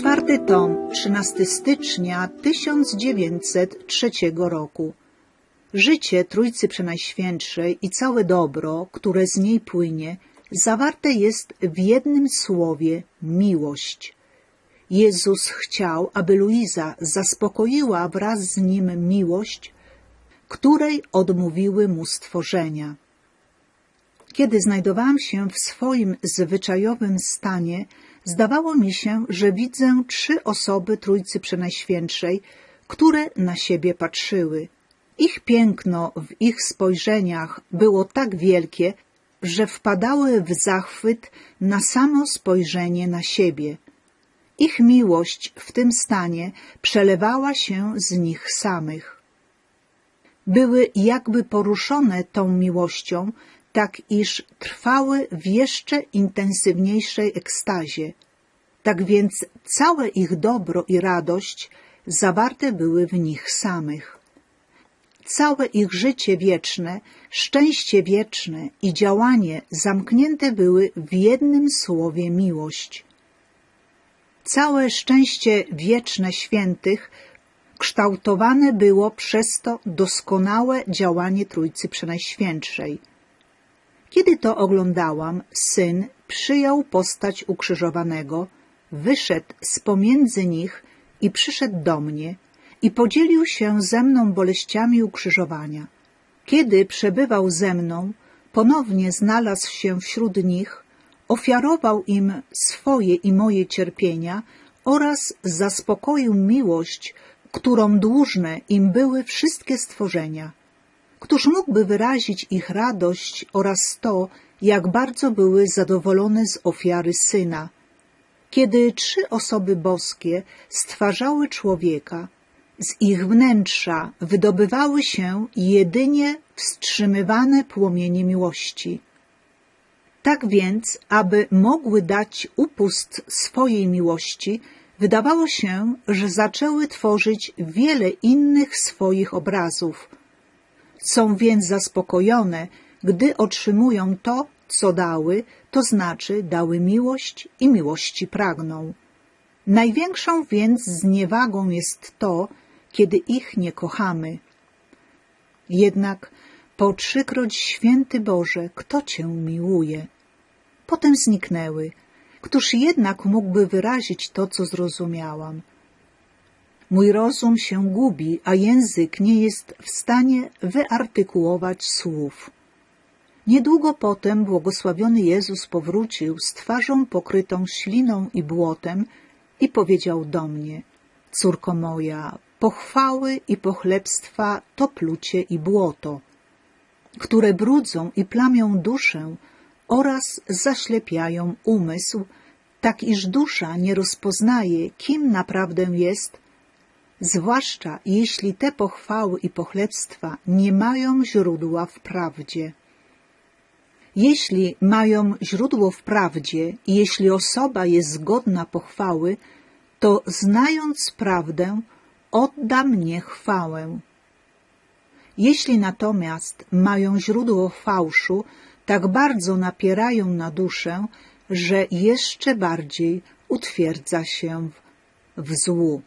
Czwarty tom, 13 stycznia 1903 roku. Życie Trójcy Przenajświętszej i całe dobro, które z niej płynie, zawarte jest w jednym słowie miłość. Jezus chciał, aby Luiza zaspokoiła wraz z nim miłość, której odmówiły mu stworzenia. Kiedy znajdowałam się w swoim zwyczajowym stanie, zdawało mi się, że widzę trzy osoby Trójcy Przenajświętszej, które na siebie patrzyły. Ich piękno w ich spojrzeniach było tak wielkie, że wpadały w zachwyt na samo spojrzenie na siebie. Ich miłość w tym stanie przelewała się z nich samych. Były jakby poruszone tą miłością, tak iż trwały w jeszcze intensywniejszej ekstazie. Tak więc całe ich dobro i radość zawarte były w nich samych. Całe ich życie wieczne, szczęście wieczne i działanie zamknięte były w jednym słowie miłość. Całe szczęście wieczne świętych kształtowane było przez to doskonałe działanie Trójcy Przenajświętszej – kiedy to oglądałam, syn przyjął postać ukrzyżowanego, wyszedł z pomiędzy nich i przyszedł do mnie i podzielił się ze mną boleściami ukrzyżowania. Kiedy przebywał ze mną, ponownie znalazł się wśród nich, ofiarował im swoje i moje cierpienia oraz zaspokoił miłość, którą dłużne im były wszystkie stworzenia – Któż mógłby wyrazić ich radość oraz to, jak bardzo były zadowolone z ofiary Syna? Kiedy trzy osoby boskie stwarzały człowieka, z ich wnętrza wydobywały się jedynie wstrzymywane płomienie miłości. Tak więc, aby mogły dać upust swojej miłości, wydawało się, że zaczęły tworzyć wiele innych swoich obrazów – są więc zaspokojone, gdy otrzymują to, co dały, to znaczy dały miłość i miłości pragną. Największą więc zniewagą jest to, kiedy ich nie kochamy. Jednak po trzykroć święty Boże, kto Cię miłuje? Potem zniknęły. Któż jednak mógłby wyrazić to, co zrozumiałam? Mój rozum się gubi, a język nie jest w stanie wyartykułować słów. Niedługo potem błogosławiony Jezus powrócił z twarzą pokrytą śliną i błotem i powiedział do mnie, córko moja, pochwały i pochlebstwa to plucie i błoto, które brudzą i plamią duszę oraz zaślepiają umysł, tak iż dusza nie rozpoznaje, kim naprawdę jest, zwłaszcza jeśli te pochwały i pochlebstwa nie mają źródła w prawdzie. Jeśli mają źródło w prawdzie i jeśli osoba jest godna pochwały, to znając prawdę, odda mnie chwałę. Jeśli natomiast mają źródło fałszu, tak bardzo napierają na duszę, że jeszcze bardziej utwierdza się w, w złu.